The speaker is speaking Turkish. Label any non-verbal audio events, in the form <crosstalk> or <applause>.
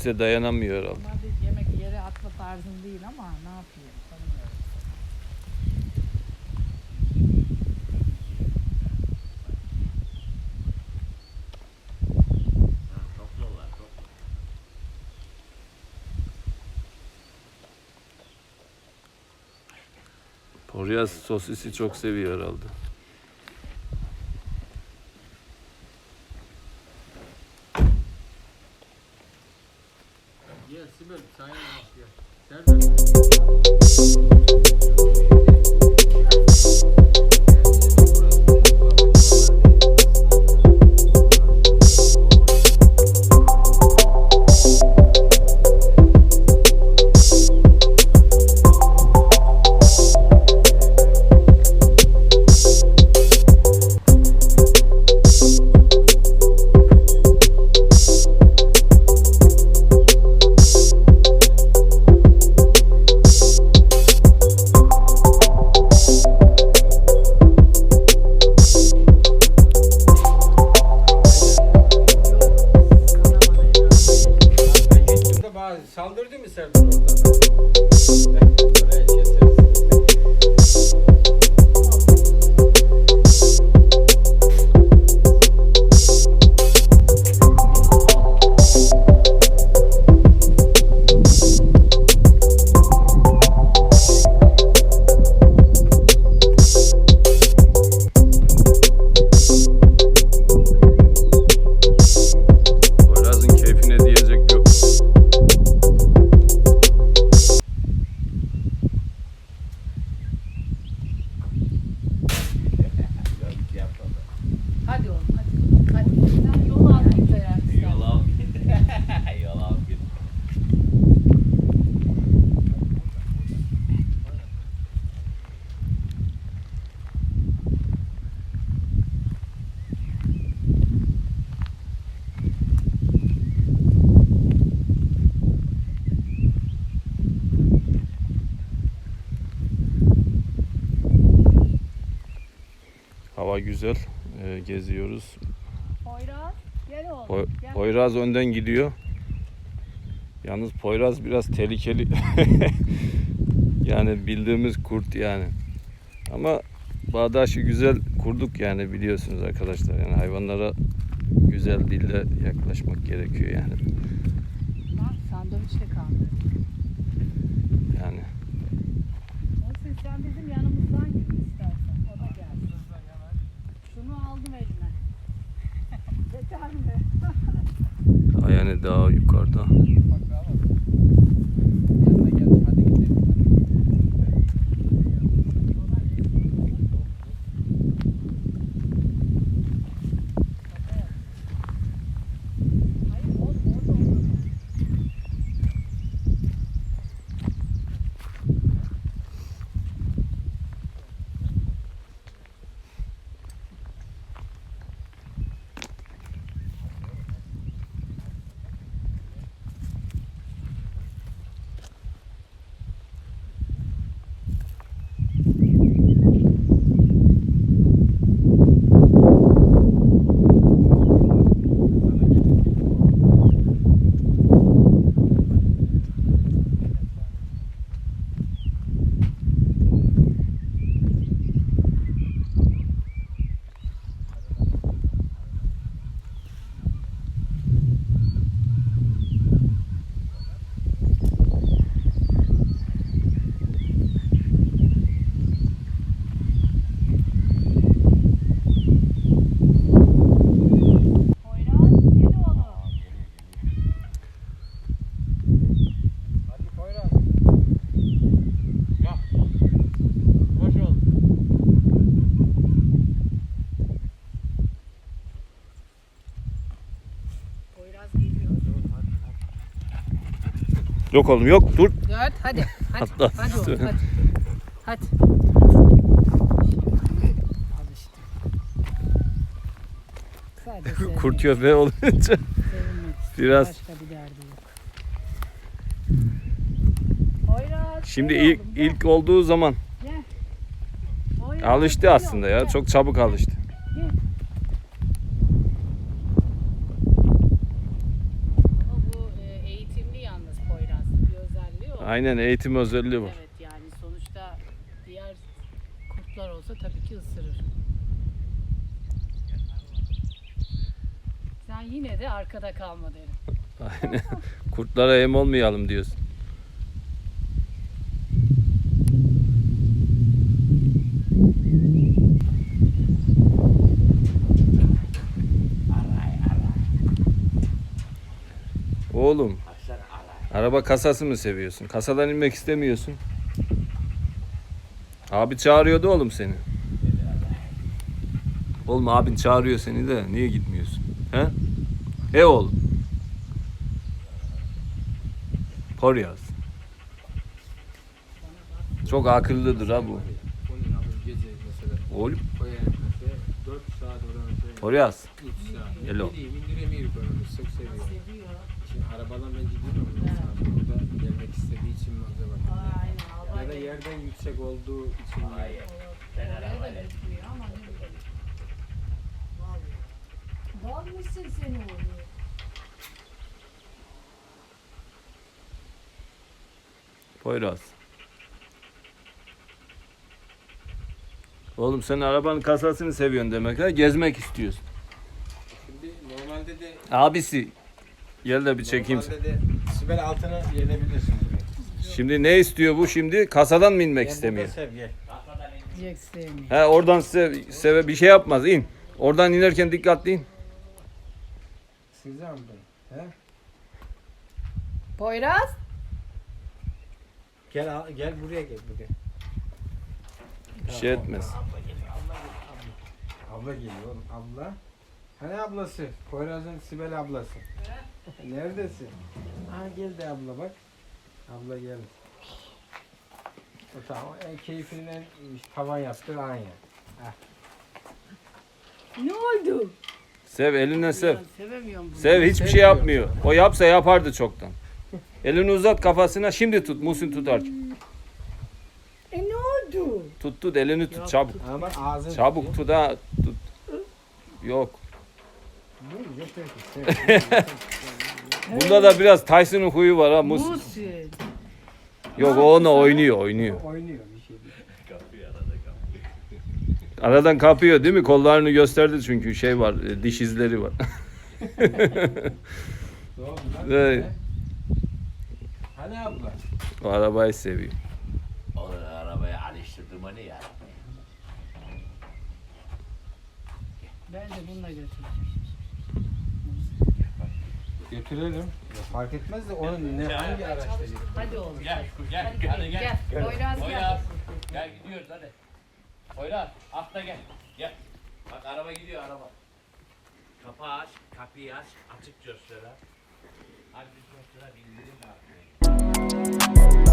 sosise dayanamıyor herhalde. Bunlar bir yemek yere atma tarzım değil ama ne yapayım topluyorlar. Poyraz sosisi çok seviyor herhalde. Gel Sibel, sen güzel. Ee, geziyoruz. Poyraz gel oğlum. Poy- gel. Poyraz önden gidiyor. Yalnız Poyraz biraz tehlikeli. <laughs> yani bildiğimiz kurt yani. Ama bağdaşı güzel kurduk yani biliyorsunuz arkadaşlar. Yani hayvanlara güzel dille yaklaşmak gerekiyor yani. Daha yani daha yukarıda. Yanına geldim, hadi gidelim. Hayır o orada olur. Poyraz gel oğlum. Hadi Poyraz. Gel. Koş oğlum. Poyraz geliyor. Yok oğlum yok dur. Dört hadi. <laughs> Hadi. Atla. Hadi oğlum hadi. Hadi. Sadece Kurt köpeği olunca biraz- Başka bir derdi yok. Şimdi ilk ilk olduğu zaman alıştı aslında ya. Çok çabuk alıştı. Ama bu e, eğitim Aynen eğitim özelliği var. Evet yani sonuçta diğer kurtlar olsa tabii ki ısırır. Sen yine de arkada kalma derim. Aynen. <laughs> Kurtlara yem olmayalım diyorsun. Oğlum, araba kasası mı seviyorsun? Kasadan inmek istemiyorsun. Abi çağırıyordu oğlum seni. Oğlum abin çağırıyor seni de niye gitmiyorsun? He? E oğlum. Poryaz. Çok akıllıdır ha bu. Oğlum. koyar mesela 4 saat oradan mesela Poryaz. 3 saat. Hello. Şimdi arabadan ben gidiyorum mesela. Burada gelmek istediği için manzara var. Aynen. Ya da yerden yüksek olduğu için. Gitmiyor ama ne bileyim. Vallahi. Dalmışsın seni oraya. Poyraz. Oğlum sen arabanın kasasını seviyorsun demek ha? Gezmek istiyorsun. Şimdi normalde de Abisi. Gel de bir çekeyim. Normalde de Sibel altına gelebilirsin buraya. Şimdi ne istiyor bu şimdi? Kasadan mı inmek istemiyor? burada sev gel. Diyecek sevmiyor. He oradan size, size bir şey yapmaz. in. Oradan inerken dikkatli in. Size mi ben? He? Poyraz. Gel al- gel buraya gel buraya. Bir şey etmez. Abla geliyor, abla geliyor, abla. Abla geliyor oğlum, abla. Hani ablası? Poyraz'ın Sibel ablası. Neredesin? Ha geldi abla bak. Abla geldi. O tamam, en keyfinden tavan yaptı aynı. Ne oldu? Sev eline sev. Ya, sevemiyorum bunu. Sev hiçbir şey yapmıyor. O yapsa yapardı çoktan. Elini uzat kafasına şimdi tut. Musin tutar. E ne oldu? Tut tut elini tut çabuk. Ama bak ağzın Çabuk tut ha tut. Yok. Bu yeter ki, sev. Bunda da biraz Tyson'ın huyu var ha Mus. Yok o ona oynuyor oynuyor. Oynuyor bir şey. Aradan kapıyor değil mi? Kollarını gösterdi çünkü şey var e, diş izleri var. Evet. Hani abla? o arabayı seviyor. Onu arabaya alıştırdım onu ya. Ben de bununla götüreceğim. Götürelim. Ya fark etmez de onun ne hangi araçta? Hadi oğlum. Gel, gel, Hadi gidelim, gel. gel. Poyraz gel. Gel gidiyoruz hadi. Poyraz atla gel. Gel. Bak araba gidiyor araba. Kapağı aç, kapıyı aç, açık göster ha. Hadi göster ha, bildirin de artık.